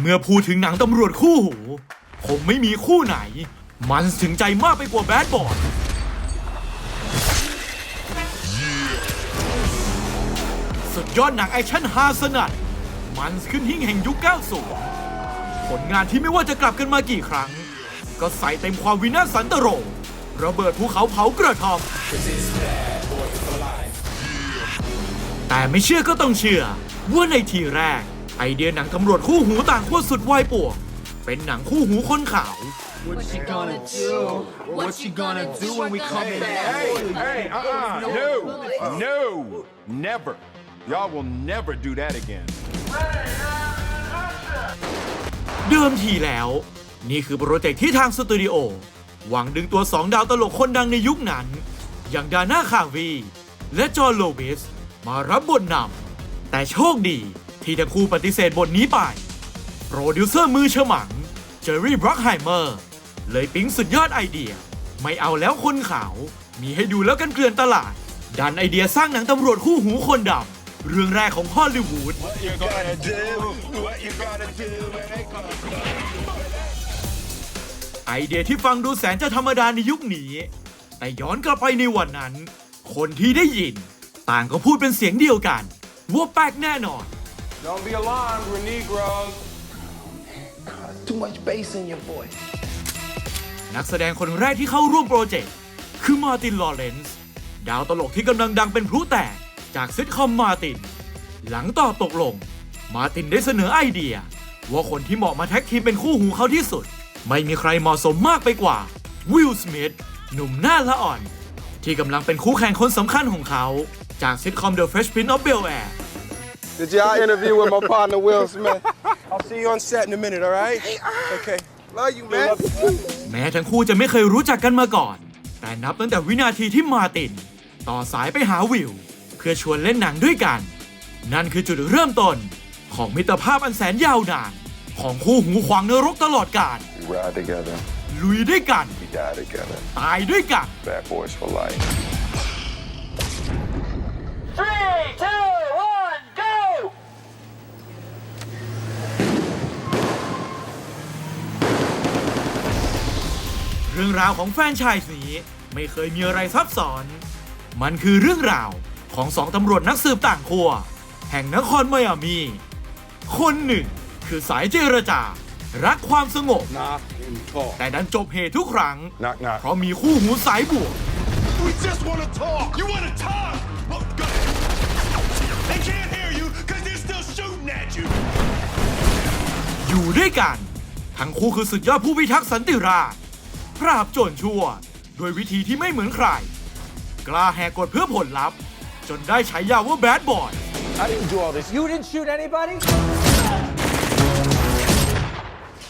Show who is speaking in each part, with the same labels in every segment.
Speaker 1: เมื่อพูดถึงหนังตำรวจคู่หูคงไม่มีคู่ไหน มันถึงใจมากไปกว่าแบดบอยสุดยอดหนังแอคชั่นฮาสนัดมันขึ้นหิ่งแห่งยุค 90 ผลงานที่ไม่ว่าจะกลับกันมากี่ครั้ง ก็ใส่เต็มความวินาศสันตโรระเบิดภูเขาเผากระทอมแต่ไม่เชื่อก็ต้องเชื่อว่าในทีแรก ไอเดียหนังตำรวจคู่หูต่างขั้วสุดวายป่วงเป็นหนังคู่หูคนขาว
Speaker 2: What she gonna do? What she gonna do when we come in?
Speaker 3: Hey, uh-uh, no, no, never. Y'all will never do that again.
Speaker 1: เดิมทีแล้ว นี่คือโปรเจกต์ที่ทางสตูดิโอ หวังดึงตัวสองดาวตลกคนดังในยุคนั้น อย่างดาน่าคาวี และจอห์นโลวิส มารับบทนำแต่โชคดี ที่ทั้งคู่ปฏิเสธบทนี้ไป โปรดิวเซอร์มือฉมัง เจอร์รี่บร็อกไฮเมอร์ เลยปิ๊งสุดยอดไอเดีย ไม่เอาแล้วคนขาว มีให้ดูแล้วกันเกลื่อนตลาด ดันไอเดียสร้างหนังตำรวจคู่หูคนดำ เรื่องแรกของฮอลลีวูด
Speaker 3: You gotta do what you gotta do, man.
Speaker 1: ไอเดียที่ฟังดูแสนจะธรรมดาในยุคนี้ แต่ย้อนกลับไปในวันนั้น คนที่ได้ยิน ต่างก็พูดเป็นเสียงเดียวกันว่าแป๊กแน่นอน
Speaker 3: Don't be alarmed, we're Negroes.
Speaker 4: Too much bass in your voice.
Speaker 1: นักแสดงคนแรกที่เข้าร่วมโปรเจกต์คือมาร์ตินลอเรนซ์ดาวตลกที่กำลังดังเป็นพลุแตกจากซิทคอมมาร์ติน หลังตอบตกลง มาร์ตินได้เสนอไอเดีย ว่าคนที่เหมาะมาแท็กทีมเป็นคู่หูเขาที่สุด ไม่มีใครเหมาะสมมากไปกว่าวิลสมิธหนุ่มหน้าละอ่อน ที่กำลังเป็นคู่แข่งคนสำคัญของเขา จากซิทคอม The Fresh Prince of Bel Air
Speaker 5: Did y'all interview with my partner Will Smith? I'll see you on set in a minute, all right? Okay. Love you, man.
Speaker 1: แม้ทั้งคู่จะไม่เคยรู้จักกันมาก่อน แต่นับตั้งแต่วินาทีที่มาร์ติน ต่อสายไปหาวิลเพื่อชวนเล่นหนังด้วยกัน นั่นคือจุดเริ่มต้น ของมิตรภาพอันแสนยาวนาน ของคู่หูขวางนรกตลอดกาล
Speaker 3: We ride together,
Speaker 1: ลุยด้วยกัน
Speaker 3: we die together.
Speaker 1: ตายด้วยกัน
Speaker 3: Bad boys for life.
Speaker 6: Three, two,
Speaker 1: รื่องราวของแฟรนไชายนี้ไม่เคยมีอะไรซับซ้อน มันคือเรื่องราวของสองตำรวจนักสืบต่างขั้วแห่งนครไมอามี คนหนึ่งคือสายเจรจา รักความสงบ
Speaker 5: Knock and talk.
Speaker 1: แต่ดันจบเหตุทุกครั้ง
Speaker 3: Knock, knock.
Speaker 1: เพราะมีคู่หูสายบวก
Speaker 7: We just want to talk. You want to talk? Well, go. They can't hear you because they're still shooting at you.
Speaker 1: อยู่ด้วยกัน ทั้งคู่คือสุดยอดผู้พิทักษ์สันติราษฎร์ ปราบโจรชั่ว โดยวิธีที่ไม่เหมือนใคร กล้าแหกกฎเพื่อผลลัพธ์ จนได้ฉายาว่าแบดบอย
Speaker 5: I didn't do all this.
Speaker 4: You didn't shoot anybody?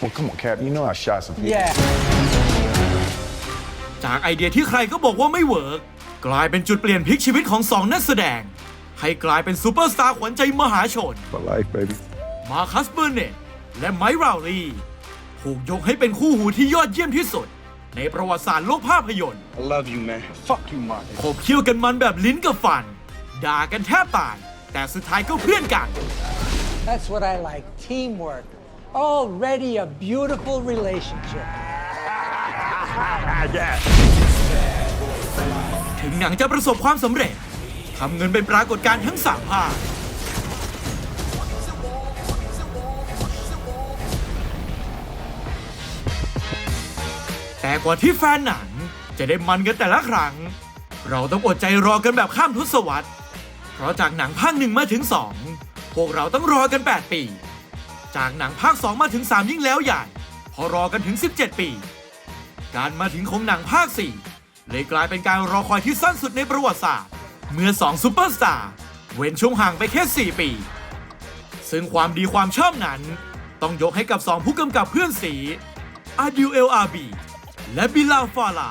Speaker 3: Well, come on, Cap. You know I shot some people.
Speaker 4: Yeah.
Speaker 1: จากไอเดียที่ใครก็บอกว่าไม่เวิร์กกลายเป็นจุดเปลี่ยนพลิกชีวิตของสองนักแสดง ให้กลายเป็นซูเปอร์สตาร์ขวัญใจมหาชน
Speaker 3: For life, baby.
Speaker 1: มาคัสเบอร์เนตและไมค์ราลีถูกยกให้เป็นคู่หูที่ยอดเยี่ยมที่สุด ในประวัติศาสตร์โลกภาพยนตร์
Speaker 5: I love you, man. Fuck you, Martin.
Speaker 1: ขบเคี้ยวกันมันแบบลิ้นกับฟัน ด่ากันแทบตาย แต่สุดท้ายก็เพื่อนกัน
Speaker 8: That's what I like teamwork. Already a beautiful relationship.
Speaker 1: ถึงหนังจะประสบความสำเร็จทำเงินเป็นปรากฏการณ์ทั้งสามภาค แต่กว่าที่แฟนหนัง จะได้มันกันแต่ละครั้ง เราต้องอดใจรอกันแบบข้ามทศวรรษ เพราะจากหนังภาคหนึ่งมาถึง 2 พวกเราต้องรอกัน 8 ปี จากหนังภาค 2 มาถึง 3 ยิ่งแล้วใหญ่ พอรอกันถึง 17 ปี การมาถึงของหนังภาค 4 เลยกลายเป็นการรอคอยที่สั้นสุดในประวัติศาสตร์ เมื่อ2ซูเปอร์สตาร์เว้นช่วงห่างไปแค่ 4 ปี ซึ่งความดีความชอบนั้น ต้องยกให้กับ 2 ผู้กำกับเพื่อนสีอาดิวเอลอาบี และบิลลาฟาลา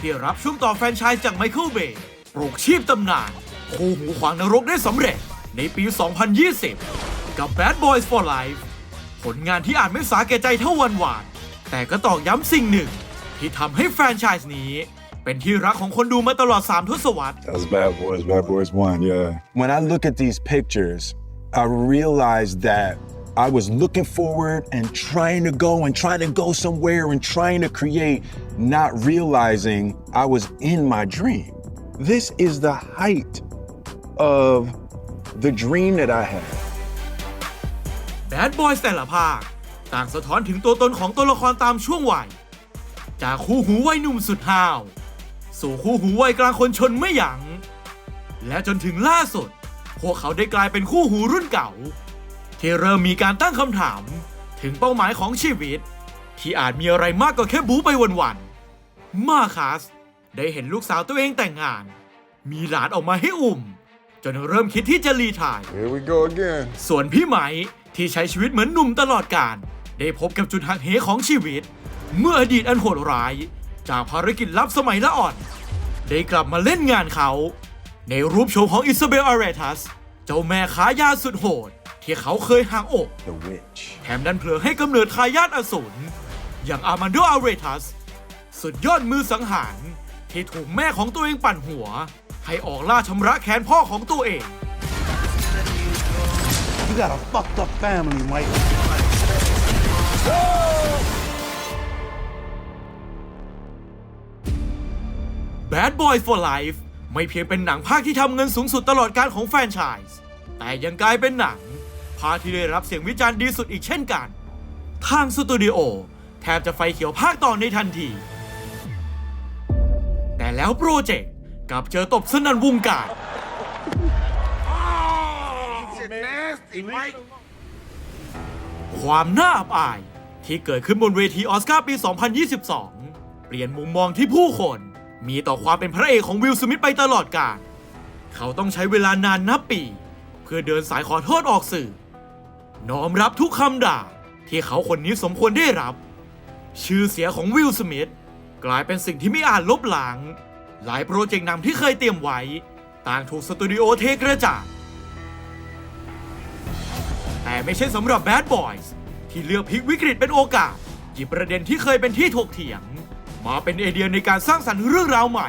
Speaker 1: ที่รับช่วงต่อแฟรนไชส์จากไมเคิลเบย์ปลุกชีพตำนานคู่หูขวางนรกได้สำเร็จในปี 2020 กับ Bad Boys for Life ผลงานที่อาจไม่สาแก่ใจเท่าวันวาน แต่ก็ตอกย้ำสิ่งหนึ่ง ที่ทำให้แฟรนไชส์นี้ เป็นที่รักของคนดูมาตลอด 3 ทศวรรษ
Speaker 3: That was Bad Boys. Bad Boys 1, yeah.
Speaker 9: When I look at these pictures, I realize that I was looking forward and trying to go and trying to go somewhere and trying to create, not realizing I was in my dream. This is the height of the dream that I had.
Speaker 1: Bad Boys แต่ละภาคต่างสะท้อนถึงตัวตนของตัวละครตามช่วงวัย จากคู่หูวัยหนุ่มสุดห้าว สู่คู่หูวัยกลางคนชนไม่หยัง้งและจนถึงล่าสุด พวกเขาได้กลายเป็นคู่หูรุ่นเก่า ที่เริ่มมีการตั้งคำถาม ถึงเป้าหมายของชีวิต ที่อาจมีอะไรมากกว่าแค่บู๊ไปวันๆมาคัสได้เห็นลูกสาวตัวเองแต่งงาน มีหลานออกมาให้อุ่ม จนเริ่มคิดที่จะรีไทาย
Speaker 5: Here we go again.
Speaker 1: ส่วนพี่ไหมที่ใช้ชีวิตเหมือนหนุ่มตลอดกาลได้พบกับจุดหักเหของชีวิต เมื่ออดีตอันโหดร้าย จากภารกิจลับสมัยละอ่อน ได้กลับมาเล่นงานเขา ในรูปโฉมของอิซาเบลอาเรทัส เจ้าแม่ขายาสุดโหด ที่เขาเคยห่างอก
Speaker 9: The witch.
Speaker 1: แถมดันเผลอให้กำเนิดทายาทอสูรอย่างอามันโดอาเรทัส สุดยอดมือสังหาร ที่ถูกแม่ของตัวเองปั่นหัว ให้ออกล่าชำระแค้นพ่อของตัวเอง
Speaker 2: You got a fucked up family, Mike.
Speaker 1: Bad Boy for Life ไม่เพียงเป็นหนังภาคที่ทำเงินสูงสุดตลอดการของแฟรนไชส์ แต่ยังกลายเป็นหนังภาคที่ได้รับเสียงวิจารณ์ดีสุดอีกเช่นกัน ทางสตูดิโอแทบจะไฟเขียวภาคต่อในทันที แต่แล้วโปรเจกต์กลับเจอตบสนั่นวงการ ความน่าอับอายที่เกิดขึ้นบนเวทีออสการ์ปี 2022 เปลี่ยนมุมมองที่ผู้คน มีต่อความเป็นพระเอกของวิลสมิธไปตลอดกาล เขาต้องใช้เวลานานนับปี เพื่อเดินสายขอโทษออกสื่อ น้อมรับทุกคำด่า ที่เขาคนนี้สมควรได้รับ ชื่อเสียของวิลสมิธกลายเป็นสิ่งที่ไม่อาจลบล้าง หลายโปรเจกต์นำที่เคยเตรียมไว้ ต่างถูกสตูดิโอเทกระจาดแต่ไม่ใช่สำหรับ Bad Boys ที่เลือกพลิกวิกฤตเป็นโอกาส หยิบประเด็นที่เคยเป็นที่ถกเถียง มาเป็นไอเดียในการสร้างสรรค์เรื่องราวใหม่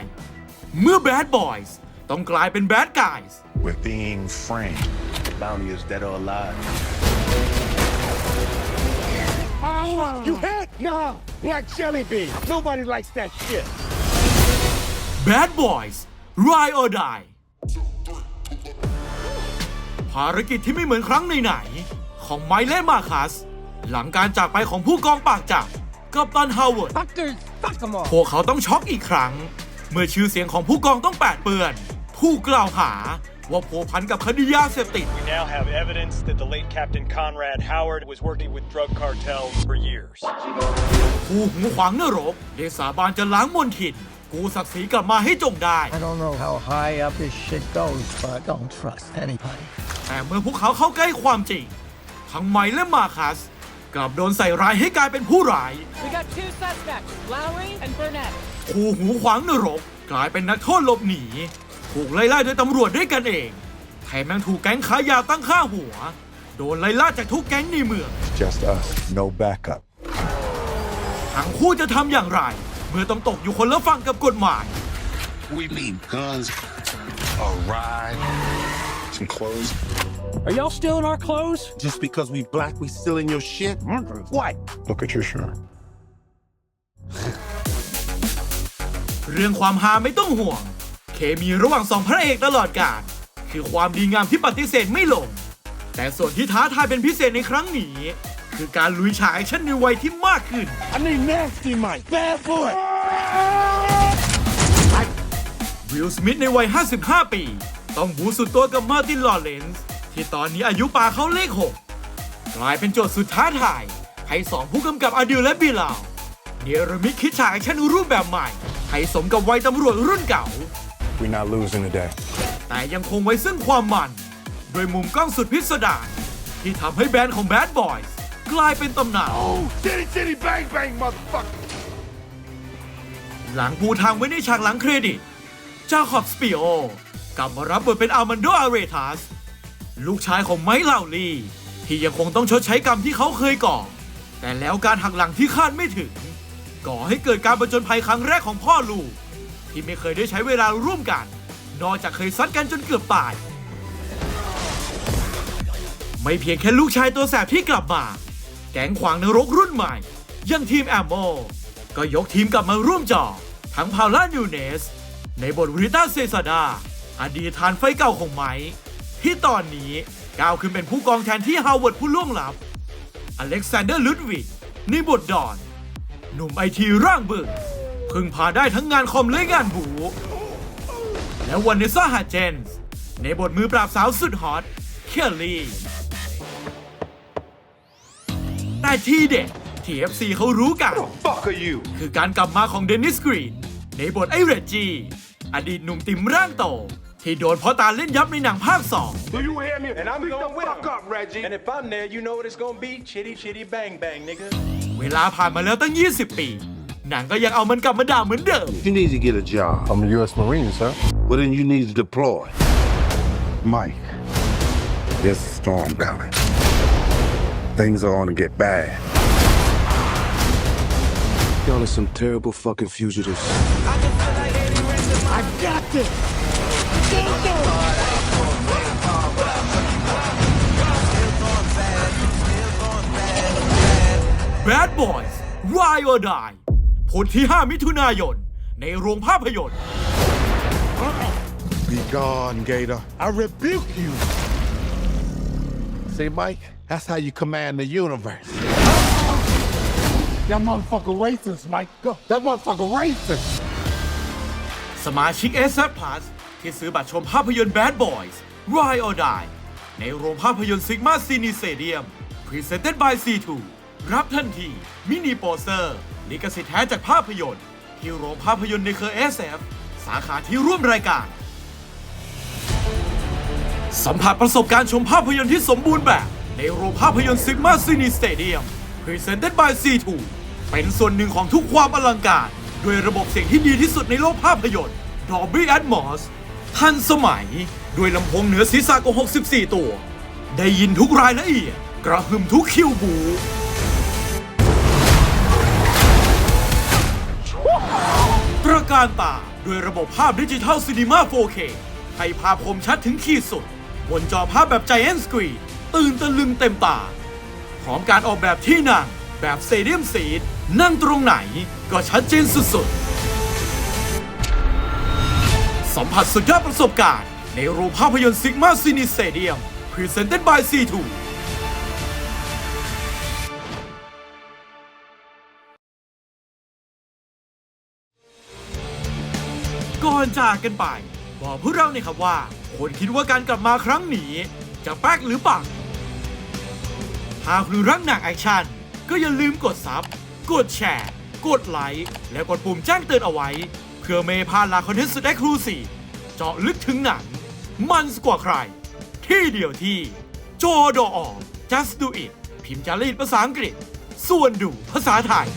Speaker 1: เมื่อ Bad Boys ต้องกลายเป็น Bad Guys
Speaker 9: We're being framed.
Speaker 2: Bounty is dead or alive.
Speaker 7: You hit? No. Like jelly bean. Nobody likes that shit.
Speaker 1: Bad Boys Ride or Die ภารกิจที่ไม่เหมือนครั้งไหนๆของไมค์และมาคัส หลังการจากไปของผู้กองปากจับกับตันฮาวเวิร์ด
Speaker 8: Fuckers, fuck them all.
Speaker 1: พวกเขาต้องช็อกอีกครั้ง เมื่อชื่อเสียงของผู้กองต้องแปดเปื้อนผู้กล่าวหา ว่าผัวพันกับคดียาเสพติด
Speaker 10: We now have evidence that the late Captain Conrad Howard was working with drug cartels for years.
Speaker 1: ผู้หูขวางนรกได้สาบานจะล้างมนทิน กูศักดิ์ศรีกลับมาให้จงได้
Speaker 8: I don't know how high up this shit goes, but don't trust anybody.
Speaker 1: แต่เมื่อพวกเขาเข้าใกล้ความจริง ทั้งไมค์และมาคัส กลับโดนใส่ร้ายให้กลายเป็นผู้ร้าย
Speaker 6: We got two suspects, Lowry and Burnett.
Speaker 1: คู่หูขวางนรก กลายเป็นนักโทษหลบหนี ถูกไล่ล่าโดยตำรวจด้วยกันเอง แถมยังถูกแก๊งขายยาตั้งค่าหัว โดนไล่ล่าจากทุกแก๊งในเมือง
Speaker 9: Just us. No backup.
Speaker 1: ทั้งคู่จะทำอย่างไร เมื่อต้องตกอยู่คนละฝั่งกับกฎหมาย
Speaker 2: We need guns, a ride, some clothes.
Speaker 10: Are y'all still in our clothes?
Speaker 2: Just because we black, we still in your shit? What?
Speaker 9: Look at your shirt.
Speaker 1: เรื่องความหาไม่ต้องห่วง เคมีระหว่างสองพระเอกตลอดกาลคือความดีงามที่ปฏิเสธไม่ลง แต่ส่วนที่ท้าทายเป็นพิเศษในครั้งนี้ คือการลุยฉากแอคชั่นในวัยที่มากขึ้น
Speaker 7: I need nasty Mike. Bad boy.
Speaker 1: วิลสมิธในวัย 55 ปี ต้องบูสุดตัวกับมาร์ตินลอเรนซ์ที่ตอนนี้อายุป่าเขาเลข 6 กลายเป็นโจทย์สุดท้าทาย ให้สองผู้กำกับอดิลและบิลาวเนรมิตคิดฉากแอคชั่นรูปแบบใหม่ ให้สมกับวัยตำรวจรุ่นเก่า
Speaker 9: We're not losing today.
Speaker 1: แต่ยังคงไว้ซึ่งความมัน โดยมุมกล้องสุดพิสดารที่ทำให้แบรนด์ของ Bad Boys กลายเป็นตำนาน
Speaker 7: Oh, titty titty bang bang, motherfucker.
Speaker 1: หลังปูทางไว้ในฉากหลังเครดิต จาคอบสปิโอกลับมารับบทเป็นอามันโดอาเรทัส ลูกชายของไมค์ลาวลี ที่ยังคงต้องชดใช้กรรมที่เขาเคยก่อ แต่แล้วการหักหลังที่คาดไม่ถึง ก่อให้เกิดการประจนภัยครั้งแรกของพ่อลูก ที่ไม่เคยได้ใช้เวลาร่วมกัน นอกจากเคยซัดกันจนเกือบตาย ไม่เพียงแค่ลูกชายตัวแสบที่กลับมา แก๊งขวางนรกรุ่นใหม่ ยังทีมแอมโม ก็ยกทีมกลับมาร่วมจอ ทั้งพาวล่านูเนส ในบทริต้าเซซาดาอดีตฐานไฟเก่าของไม้ที่ตอนนี้ก้าวขึ้นเป็นผู้กองแทนที่ฮาวเวิร์ดผู้ล่วงลับ อเล็กซานเดอร์ลุดวิกในบทดอน หนุ่มไอทีร่างบึก พึ่งพาได้ทั้งงานคอมและงานบู และวันเนซ่าฮาเจนส์ในบทมือปราบสาวสุดฮอตเคลลี่แต่ที่เด็ดที่ FC เขารู้กัน
Speaker 3: Fuck are you?
Speaker 1: คือการกลับมาของเดนิสกรีน ในบทไอเรจจีอดีตหนุ่มติ่มร่างโต ที่โดนพ่อตาเล่นยับในหนังภาค
Speaker 3: Do you hear me?
Speaker 10: And I'm
Speaker 3: Speak
Speaker 10: going
Speaker 3: the
Speaker 10: with
Speaker 3: fuck
Speaker 10: him.
Speaker 3: up, Reggie.
Speaker 10: And if I'm there, you know what it's gonna be? Chitty chitty bang bang, nigga.
Speaker 1: 2เวลาผ่านมาแล้วตั้ง 20 ปี หนังก็ยังเอามันกลับมาด่าเหมือนเดิม
Speaker 2: You need to get a job.
Speaker 5: I'm a U.S. Marine, sir.
Speaker 2: Well, then you need to deploy.
Speaker 11: Mike, there's a storm coming. Things are going to get bad.
Speaker 2: Y'all are some terrible fucking fugitives.
Speaker 1: Bad Boys Ride or Die ผลที่ 5 มิถุนายน ในโรงภาพยนตร์
Speaker 11: Be gone, Gator.
Speaker 2: I rebuke you.
Speaker 11: See, Mike, that's how you command the universe.
Speaker 2: That motherfucker racist, Mike. Go. That motherfucker racist.
Speaker 1: สมาชิก s Plus ที่ซื้อบัตรชมภาพยนตร์ Bad Boys Ride or Die ในโรงภาพยนตร์ Sigma Cine Stadium Presented by C2 รับทันทีมินิโปสเตอร์ ลิขสิทธิ์แท้จากภาพยนตร์ที่โรงภาพยนตร์ในเครือ SF สาขาที่ร่วมรายการ สัมผัสประสบการณ์ชมภาพยนตร์ที่สมบูรณ์แบบ ในโรงภาพยนตร์ Sigma Cine Stadium Presented by C2 เป็นส่วนหนึ่งของทุกความอลังการ ด้วยระบบเสียงที่ดีที่สุดในโลกภาพยนตร์ Dolby Atmos ทันสมัย ด้วยลำโพงเหนือศีรษะกว่า64 ตัว ได้ยินทุกรายละเอียด กระหึ่มทุกคิวบู การตาด้วยระบบภาพดิจิทัลซีนีมา 4K ให้ภาพคมชัดถึงขีดสุด บนจอภาพแบบ Giant Screen ตื่นตะลึงเต็มตา พร้อมการออกแบบที่นั่งแบบเตเดียมซีดนั่งตรงไหนก็ชัดเจนสุดๆ สัมผัสสุดยอดประสบการณ์ ในโรงภาพยนตร์ซิกมาซีนิสเตเดียม Presented by C2 อนจากกันไป บอกพวกเราหน่อยครับว่าคนคิดว่าการกลับมาครั้งนี้ จะแป๊กหรือปังหากคุณรักหนังแอคชั่นก็อย่าลืมกดซับกดแชร์ กดไลค์ และกดปุ่มแจ้งเตือนเอาไว้ เพื่อไม่พลาดลาคอนเทนต์สุดเอ็กซ์คลูซีเจาะลึกถึงหนัง มันกว่าใคร ที่เดียวที่จอดออ just do it พิมพ์จารีตภาษาอังกฤษ ส่วนดูภาษาไทย